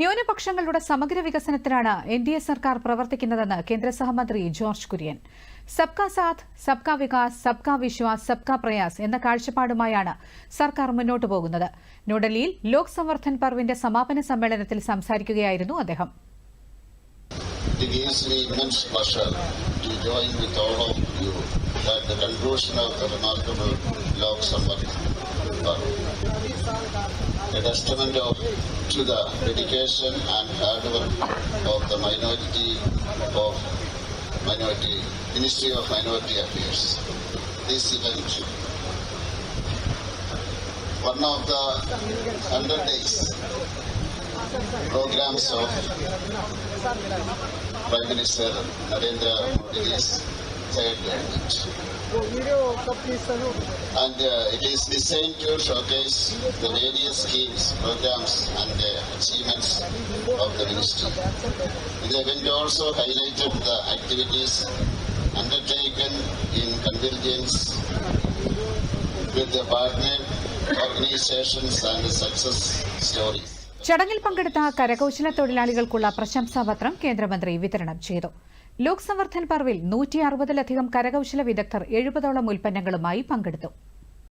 ന്യൂനപക്ഷങ്ങളുടെ സമഗ്ര വികസനത്തിനാണ് N D A സർക്കാർ പ്രവർത്തിക്കുന്നതെന്ന് കേന്ദ്ര സഹമന്ത്രി ജോർജ് കുര്യൻ. സബ്കാ സാത്ത് സബ്കാ വികാസ് സബ്കാ വിശ്വാസ് സബ്കാ പ്രയാസ് എന്ന കാഴ്ചപ്പാടുമായാണ് സർക്കാർ മുന്നോട്ടു പോകുന്നത്. ന്യൂഡൽഹിയിൽ ലോക് സംവർദ്ധൻ പർവിന്റെ സമാപന സമ്മേളനത്തിൽ സംസാരിക്കുകയായിരുന്നു അദ്ദേഹം. the a testament of, to the dedication and hard work of the minority of minority Ministry of Minority Affairs. This event, one of the hundred days programs of Prime Minister Narendra Third government. And uh, it is designed to showcase the various schemes, programs and uh, achievements of the ministry. The event also highlighted the activities undertaken in convergence with the partner organizations and the success stories. ചടങ്ങിൽ പങ്കെടുത്ത കരകൌശല തൊഴിലാളികൾക്കുള്ള പ്രശംസാപത്രം കേന്ദ്രമന്ത്രി വിതരണം ചെയ്തു ലോക് സംവർദ്ധൻ പർവിൽ നൂറ്റി അറുപതിലധികം കരകൗശല വിദഗ്ധർ എഴുപതോളം ഉൽപ്പന്നങ്ങളുമായി പങ്കെടുത്തു